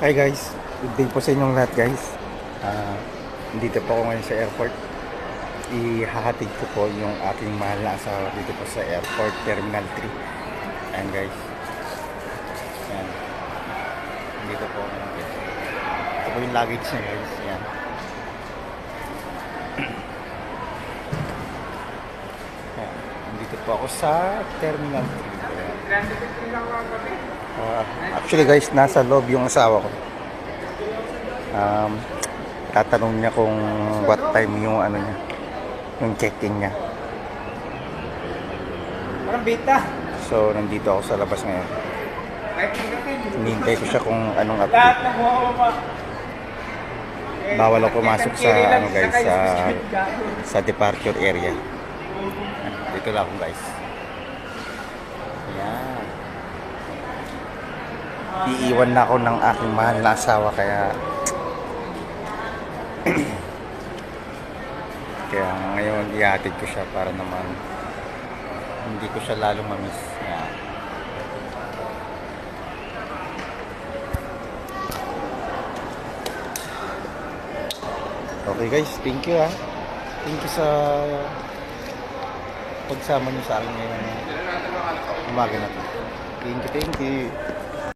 Hi guys, good day po sa inyong lahat guys. Ah, dito po ako ngayon sa airport. Ihahatid ko po yung aking mahal na asawa dito po sa airport terminal 3. Ayan guys. Ayan. Dito po ako guys. Ito po yung luggage niya guys. Ayan. Ayan. Dito po ako sa terminal 3. Ayan. Ah, actually guys, nasa loob yung asawa ko. Um, tatanong niya kung what time yung ano niya, yung check-in niya. Parang bita. So, nandito ako sa labas ngayon. Hinihintay ko siya kung anong update. Bawal ako pumasok sa ano guys, sa sa departure area. Dito lang ako guys. Iiwan na ako ng aking mahal na asawa kaya kaya ngayon ihatid ko siya para naman hindi ko siya lalong mamiss. Yan. Okay guys, thank you ah. Thank you sa pagsama niyo sa akin ngayong umaga na to. Thank you, thank you.